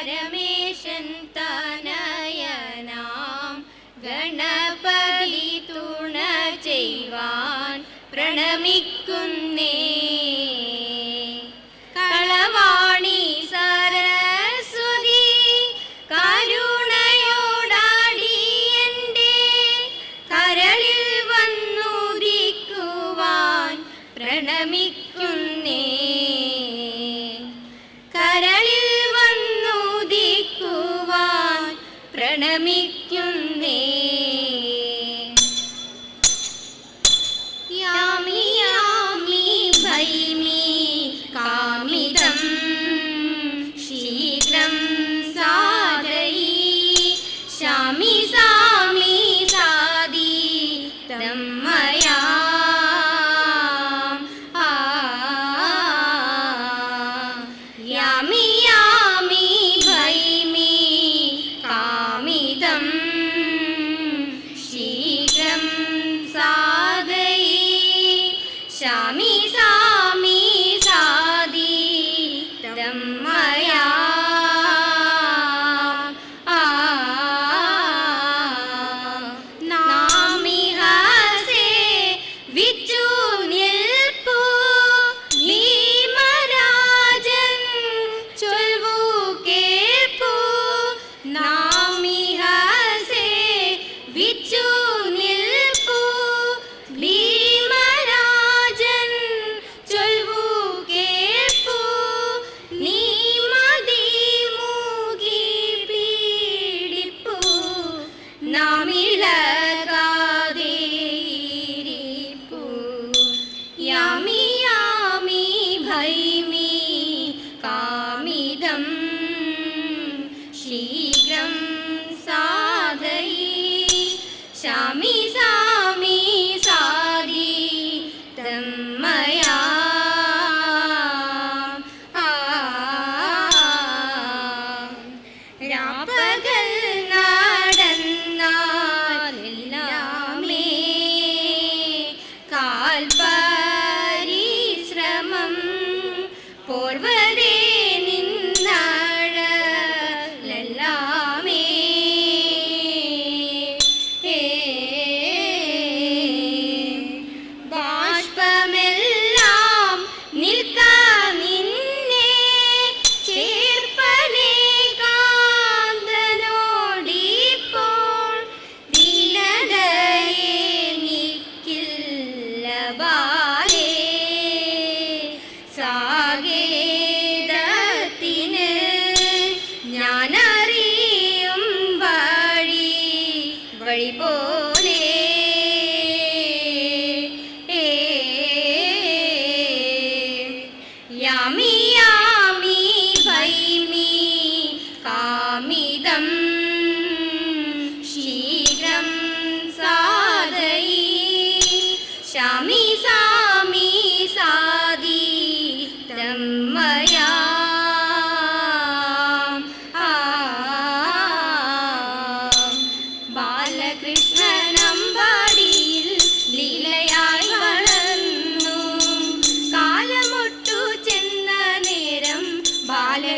പരമേശൻ തനയ നാം ഗണപതി തുണ ചെയ്വാൻ പ്രണമിക്കുന്നേ. കളവാണി സരസ്വതി കരുണയോടാടി എന്റെ കരളിൽ വന്നുദിക്കുവാൻ പ്രണമിക്കു വന്നേ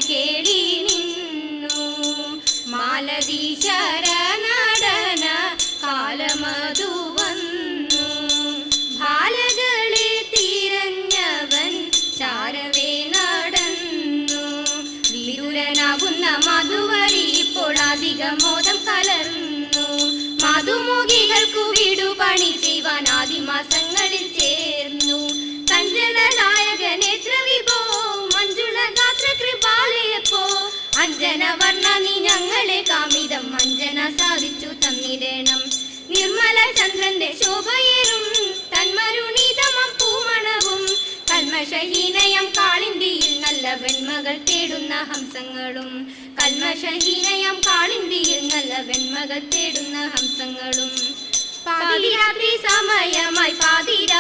सके നന്മകൾ തേടുന്ന ഹംസങ്ങളും കൽമശഹീനയം കാളിന്തിയിൽ നല്ല വെൺമകൾ തേടുന്ന ഹംസങ്ങളും. പാതിരാത്രി സമയമായി പാതിരാ